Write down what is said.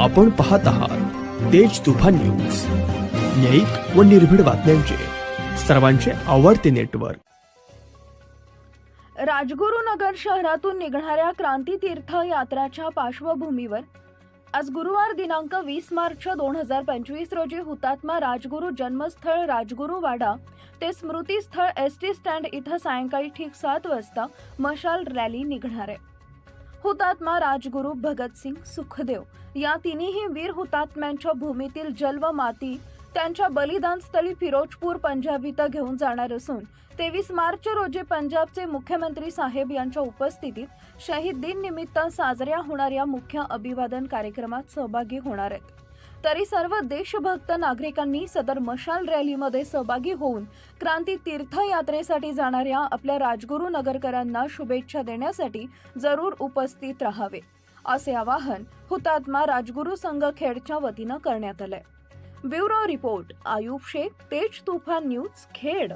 आपण पाहत आहात तेज तुफान न्यूज. न्यायिक व निर्भीड बातम्यांचे सर्वांचे आवडते नेटवर्क. राजगुरुनगर शहरातून निघणाऱ्या क्रांती तीर्थ यात्राच्या पार्श्वभूमीवर आज गुरुवार दिनांक वीस मार्च दोन हजार पंचवीस रोजी हुतात्मा राजगुरू जन्मस्थळ राजगुरुवाडा ते स्मृतीस्थळ एस टी स्टँड इथं सायंकाळी ठीक सात वाजता मशाल रॅली निघणार. आहे हुतात्मा राजगुरू भगतसिंग सुखदेव या तिन्ही वीर हुतात्म्यांच्या भूमीतील जल व माती त्यांच्या बलिदान स्थळी फिरोजपूर पंजाब इथं घेऊन जाणार असून तेवीस मार्च रोजी पंजाबचे मुख्यमंत्री साहेब यांच्या उपस्थितीत शहीद दिन निमित्त साजऱ्या होणाऱ्या मुख्य अभिवादन कार्यक्रमात सहभागी होणार आहेत. तरी सर्व देशभक्त नागरिकांनी सदर मशाल रॅलीमध्ये सहभागी होऊन क्रांती तीर्थयात्रेसाठी जाणाऱ्या आपल्या राजगुरू नगरकरांना शुभेच्छा देण्यासाठी जरूर उपस्थित राहावे. असे आवाहन हुतात्मा राजगुरू संघ खेडच्या वतीनं करण्यात आलंय. ब्युरो रिपोर्ट आयुब शेख तेज तुफान न्यूज खेड.